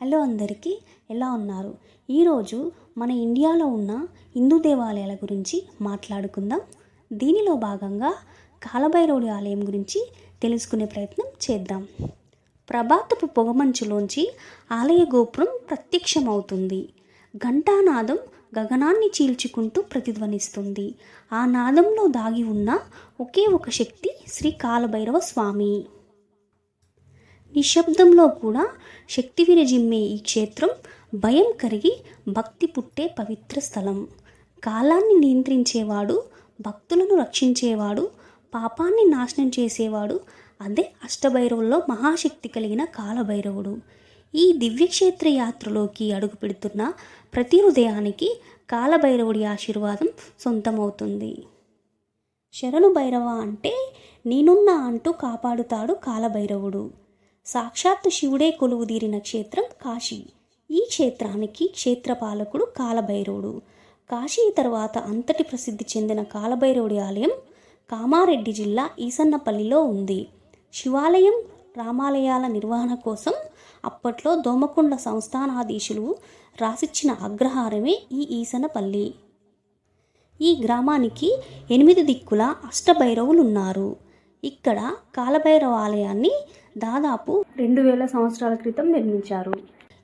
Hello అందరికీ ఎలా ఉన్నారు? ఈరోజు మన ఇండియాలో ఉన్న హిందూ దేవాలయాల గురించి మాట్లాడుకుందాం. దీనిలో భాగంగా కాలభైరవుడి ఆలయం గురించి తెలుసుకునే ప్రయత్నం చేద్దాం. ప్రభాతపు పొగమంచులోంచి ఆలయ గోపురం ప్రత్యక్షమవుతుంది. ఘంటానాదం గగనాన్ని చీల్చుకుంటూ ప్రతిధ్వనిస్తుంది. ఆ నాదంలో దాగి ఉన్న ఒకే ఒక శక్తి శ్రీ కాలభైరవ స్వామి. నిశ్శబ్దంలో కూడా శక్తి విరజిమ్మే ఈ క్షేత్రం భయం కరిగి భక్తి పుట్టే పవిత్ర స్థలం. కాలాన్ని నియంత్రించేవాడు భక్తులను రక్షించేవాడు పాపాన్ని నాశనం చేసేవాడు అదే అష్టభైరవుల్లో మహాశక్తి కలిగిన కాలభైరవుడు. ఈ దివ్యక్షేత్ర యాత్రలోకి అడుగు పెడుతున్న ప్రతి హృదయానికి కాలభైరవుడి ఆశీర్వాదం సొంతమవుతుంది. శరణు భైరవ అంటే నేనున్నా అంటూ కాపాడుతాడు కాలభైరవుడు. సాక్షాత్తు శివుడే కొలువుదీరిన క్షేత్రం కాశీ. ఈ క్షేత్రానికి క్షేత్రపాలకుడు కాలభైరవుడు. కాశీ తర్వాత అంతటి ప్రసిద్ధి చెందిన కాలభైరవుడి ఆలయం కామారెడ్డి జిల్లా ఈసన్నపల్లిలో ఉంది. శివాలయం రామాలయాల నిర్వహణ కోసం అప్పట్లో దోమకొండ సంస్థానాధీశులు రాసిచ్చిన అగ్రహారమే ఈ ఈసనపల్లి ఈ గ్రామానికి ఎనిమిది దిక్కుల అష్టభైరవులు ఉన్నారు ఇక్కడ కాలభైరవ ఆలయాన్ని దాదాపు రెండు వేల సంవత్సరాల క్రితం నిర్మించారు.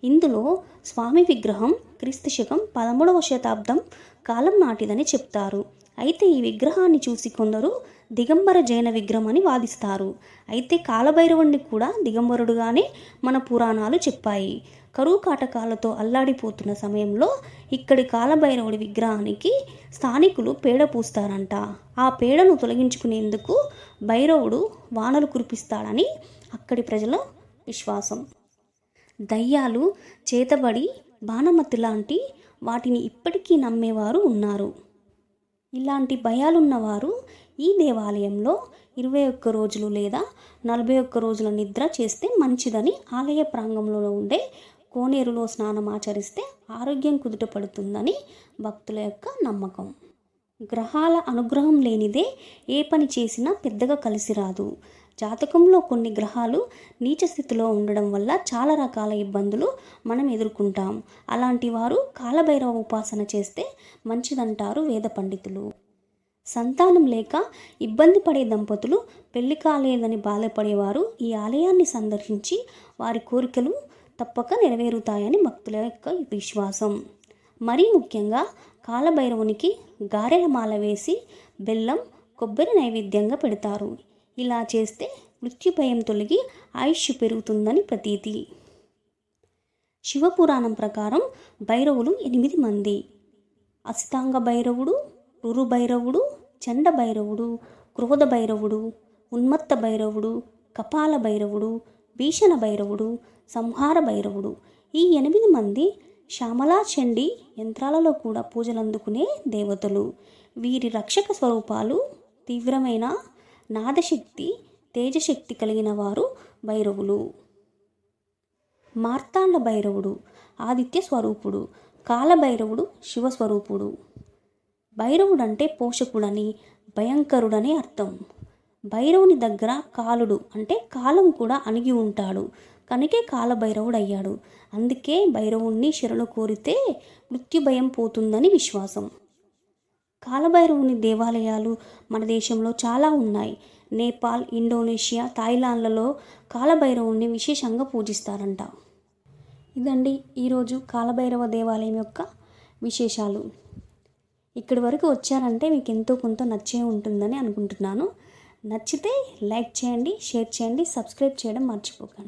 ఇందులో స్వామి విగ్రహం క్రీస్తు శకం పదమూడవ శతాబ్దం కాలం నాటిదని చెప్తారు. అయితే ఈ విగ్రహాన్ని చూసి కొందరు దిగంబర జైన విగ్రహం అని వాదిస్తారు. అయితే కాలభైరవుణ్ణి కూడా దిగంబరుడుగానే మన పురాణాలు చెప్పాయి. కరువు కాటకాలతో అల్లాడిపోతున్న సమయంలో ఇక్కడి కాలభైరవుడి విగ్రహానికి స్థానికులు పేడ పూస్తారంట. ఆ పేడను తొలగించుకునేందుకు భైరవుడు వానలు కురిపిస్తాడని అక్కడి ప్రజల విశ్వాసం. దయ్యాలు చేతబడి బాణమతి లాంటి వాటిని ఇప్పటికీ నమ్మేవారు ఉన్నారు. ఇలాంటి భయాలున్నవారు ఈ దేవాలయంలో ఇరవై ఒక్క రోజులు లేదా నలభై ఒక్క రోజుల నిద్ర చేస్తే మంచిదని ఆలయ ప్రాంగంలో ఉండే కోనేరులో స్నానం ఆచరిస్తే ఆరోగ్యం కుదుట పడుతుందని భక్తుల యొక్క నమ్మకం. గ్రహాల అనుగ్రహం లేనిదే ఏ పని చేసినా పెద్దగా కలిసి రాదు. జాతకంలో కొన్ని గ్రహాలు నీచ స్థితిలో ఉండడం వల్ల చాలా రకాల ఇబ్బందులు మనం ఎదుర్కొంటాం. అలాంటి వారు కాలభైరవ ఉపాసన చేస్తే మంచిదంటారు వేద పండితులు. సంతానం లేక ఇబ్బంది పడే దంపతులు పెళ్ళి కాలేదని బాధపడేవారు ఈ ఆలయాన్ని సందర్శించి వారి కోరికలు తప్పక నెరవేరుతాయని భక్తుల యొక్క విశ్వాసం. మరీ ముఖ్యంగా కాలభైరవునికి గారెల మాల వేసి బెల్లం కొబ్బరి నైవేద్యంగా పెడతారు. ఇలా చేస్తే మృత్యుభయం తొలగి ఆయుష్ పెరుగుతుందని ప్రతీతి. శివపురాణం ప్రకారం భైరవులు ఎనిమిది మంది. అసితాంగ భైరవుడు రురు భైరవుడు చండ భైరవుడు క్రోధ భైరవుడు ఉన్మత్త భైరవుడు కపాల భైరవుడు భీషణ భైరవుడు సంహార భైరవుడు. ఈ ఎనిమిది మంది శ్యామలా చండి యంత్రాలలో కూడా పూజలందుకునే దేవతలు. వీరి రక్షక స్వరూపాలు తీవ్రమైన నాదశక్తి తేజశక్తి కలిగిన వారు భైరవులు. మార్తాండ భైరవుడు ఆదిత్య స్వరూపుడు కాలభైరవుడు శివస్వరూపుడు భైరవుడు అంటే పోషకుడని భయంకరుడని అర్థం. భైరవుని దగ్గర కాలుడు అంటే కాలం కూడా అణిగి ఉంటాడు. కనుకే కాలభైరవుడు అయ్యాడు. అందుకే భైరవుణ్ణి శరణు కోరితే మృత్యు భయం పోతుందని విశ్వాసం. కాలభైరవుని దేవాలయాలు మన దేశంలో చాలా ఉన్నాయి. నేపాల్ ఇండోనేషియా థాయిలాండ్లలో కాలభైరవుని విశేషంగా పూజిస్తారంట. ఇదండి ఈరోజు కాలభైరవ దేవాలయం యొక్క విశేషాలు. ఇక్కడి వరకు వచ్చారంటే మీకు ఎంతో కొంత నచ్చే ఉంటుందని అనుకుంటున్నాను. నచ్చితే లైక్ చేయండి షేర్ చేయండి సబ్స్క్రైబ్ చేయడం మర్చిపోకండి.